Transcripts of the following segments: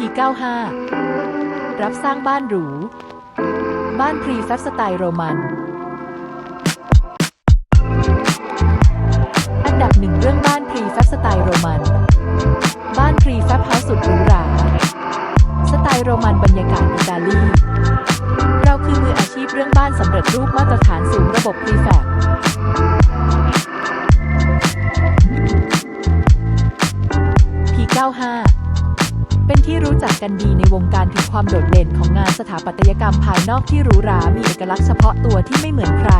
P95 รับสร้างบ้านหรู บ้านพรีแฟบสไตล์โรมัน อันดับหนึ่งเรื่องบ้านพรีแฟบสไตล์โรมัน บ้านพรีแฟบเฮาส์สุดหรูหรา สไตล์โรมันบรรยากาศอิตาลี เราคือมืออาชีพเรื่องบ้านสำเร็จรูปมาตรฐานสูงระบบพรีแฟบ P95 เป็นที่รู้ จักกันดีในวงการถึงความโดดเด่นของงานสถาปัตยกรรมภายนอกที่หรูหรา มีเอกลักษณ์เฉพาะตัวที่ไม่เหมือนใคร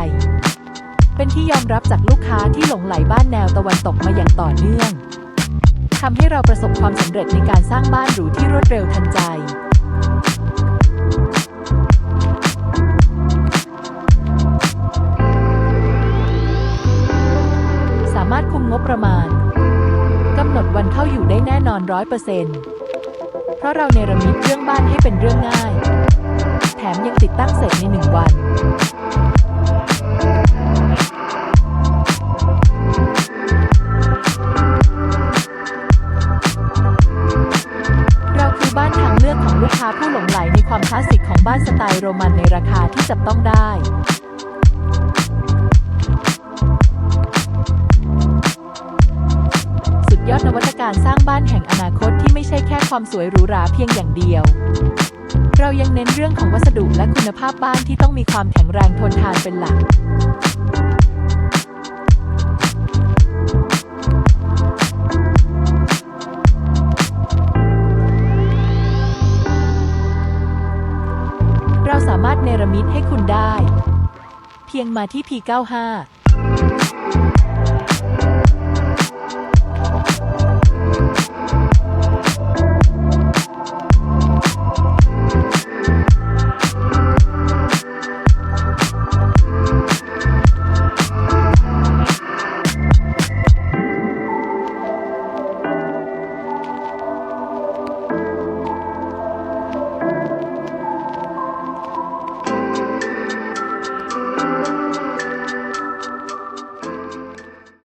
เป็นที่ยอมรับจากลูกค้าที่หลงไหลบ้านแนวตะวันตกมาอย่างต่อเนื่อง ทำให้เราประสบความสำเร็จในการสร้างบ้านหรูที่รวดเร็วทันใจสามารถคุมงบประมาณ กำหนดวันเข้าอยู่ได้แน่นอนร้อยเปอร์เซ็นต์ เพราะเราเนรมิตเรื่องบ้านให้เป็นเรื่องง่าย แถมยังติดตั้งเสร็จในหนึ่งวันเราคือบ้านทางเลือกของลูกค้าผู้หลงไหลในความคลาสสิกของบ้านสไตล์โรมันในราคาที่จับต้องได้ ยอดนวัตการสร้างบ้านแห่งอนาคตที่ไม่ใช่แค่ความสวยหรูหราเพียงอย่างเดียว เรายังเน้นเรื่องของวัสดุและคุณภาพบ้านที่ต้องมีความแข็งแรงทนทานเป็นหลักเราสามารถเนรมิตให้คุณได้ เพียงมาที่ P95